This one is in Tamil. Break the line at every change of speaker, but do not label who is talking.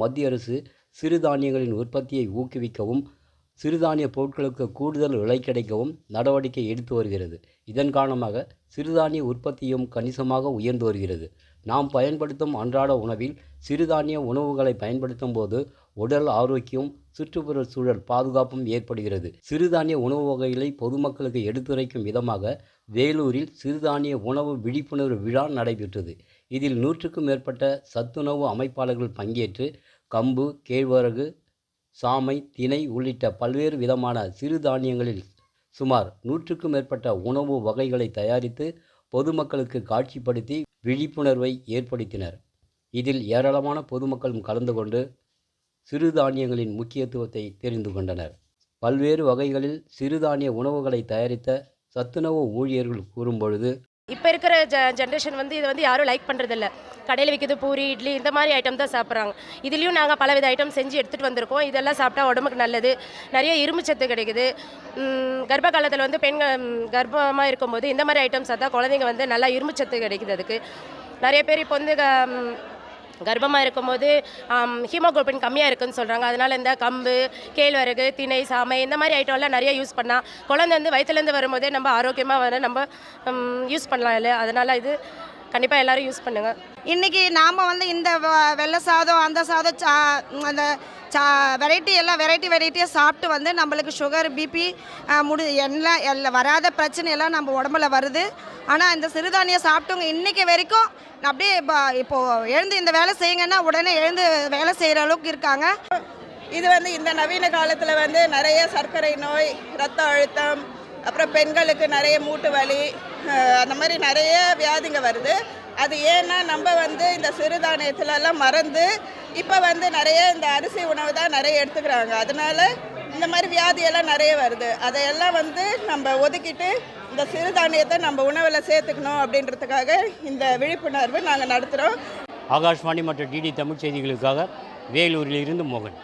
மத்திய அரசு சிறுதானியங்களின் உற்பத்தியை ஊக்குவிக்கவும் சிறுதானிய பொருட்களுக்கு கூடுதல் விலை கிடைக்கவும் நடவடிக்கை எடுத்து வருகிறது. இதன் காரணமாக சிறுதானிய உற்பத்தியும் கணிசமாக உயர்ந்து வருகிறது. நாம் பயன்படுத்தும் அன்றாட உணவில் சிறுதானிய உணவுகளை பயன்படுத்தும் போது உடல் ஆரோக்கியம் சுற்றுப்புற சூழல் பாதுகாப்பும் ஏற்படுகிறது. சிறுதானிய உணவு வகைகளை பொதுமக்களுக்கு எடுத்துரைக்கும் விதமாக வேலூரில் சிறுதானிய உணவு விழிப்புணர்வு விழா நடைபெற்றது. இதில் நூற்றுக்கும் மேற்பட்ட சத்துணவு அமைப்பாளர்கள் பங்கேற்று கம்பு கேழ்வரகு சாமை திணை உள்ளிட்ட பல்வேறு விதமான சிறுதானியங்களில் சுமார் நூற்றுக்கும் மேற்பட்ட உணவு வகைகளை தயாரித்து பொதுமக்களுக்கு காட்சிப்படுத்தி விழிப்புணர்வை ஏற்படுத்தினர். இதில் ஏராளமான பொதுமக்களும் கலந்து கொண்டு சிறுதானியங்களின் முக்கியத்துவத்தை தெரிந்து கொண்டனர். பல்வேறு வகைகளில் சிறுதானிய உணவுகளை தயாரித்த சத்துணவு ஊழியர்கள் கூறும்பொழுது
இப்போ இருக்கிற ஜ ஜென்ரேஷன் வந்து இதை வந்து யாரும் லைக் பண்ணுறதில்ல கடையில் விற்கிது பூரி இட்லி இந்த மாதிரி ஐட்டம் தான் சாப்பிட்றாங்க. இதுலேயும் நாங்கள் பலவித ஐட்டம் செஞ்சு எடுத்துகிட்டு வந்திருக்கோம். இதெல்லாம் சாப்பிட்டா உடம்புக்கு நல்லது. நிறைய இரும்புச்சத்து கிடைக்குது. கர்ப்ப காலத்தில் வந்து பெண்கள் கர்ப்பமாக இருக்கும்போது இந்த மாதிரி ஐட்டம் சாப்பிட்டா குழந்தைங்க வந்து நல்லா இரும்புச்சத்து கிடைக்குது அதுக்கு. நிறைய பேர் இப்போ வந்து கர்ப்பமாக இருக்கும்போது ஹீமோகுளோபின் கம்மியாக இருக்குன்னு சொல்கிறாங்க அதனால் இந்த கம்பு கேழ்வரகு திணை சாமை இந்த மாதிரி ஐட்டம்லாம் நிறைய யூஸ் பண்ணால் குழந்தை வந்து வயிற்றுலேருந்து வரும்போதே நம்ம ஆரோக்கியமாக வர நம்ம யூஸ் பண்ணலாம் இல்லை அதனால் இது கண்டிப்பாக எல்லோரும் யூஸ் பண்ணுங்கள்
இன்றைக்கி நாம் வந்து இந்த வ- வெள்ளை சாதம் அந்த சாதம் சா அந்த சா வெரைட்டி எல்லாம் வெரைட்டி வெரைட்டியாக சாப்பிட்டு வந்து நம்மளுக்கு சுகர் பிபி முடி எல்லாம் எல்லாம் வராத பிரச்சனை எல்லாம் நம்ம உடம்புல வருது. ஆனால் இந்த சிறுதானியம் சாப்பிட்டவங்க இன்னைக்கு வரைக்கும் அப்படியே இப்போ இப்போது எழுந்து இந்த வேலை செய்யுங்கன்னா உடனே எழுந்து வேலை செய்கிற அளவுக்கு இருக்காங்க.
இது வந்து இந்த நவீன காலத்தில் வந்து நிறைய சர்க்கரை நோய் ரத்த அழுத்தம் அப்புறம் பெண்களுக்கு நிறைய மூட்டு வலி அந்த மாதிரி நிறைய வியாதிங்க வருது. அது ஏன்னா நம்ம வந்து இந்த சிறுதானியத்துலலாம் மறந்து இப்போ வந்து நிறைய இந்த அரிசி உணவு தான் நிறைய எடுத்துக்கிறாங்க. அதனால இந்த மாதிரி வியாதியெல்லாம் நிறைய வருது. அதையெல்லாம் வந்து நம்ம ஒதுக்கிட்டு இந்த சிறுதானியத்தை நம்ம உணவில் சேர்த்துக்கணும் அப்படின்றதுக்காக இந்த விழிப்புணர்வு நாங்கள் நடத்துகிறோம்
ஆகாஷ்வாணி மற்றும் டிடி தமிழ் செய்திகளுக்காக வேலூரில் இருந்து மோகன்.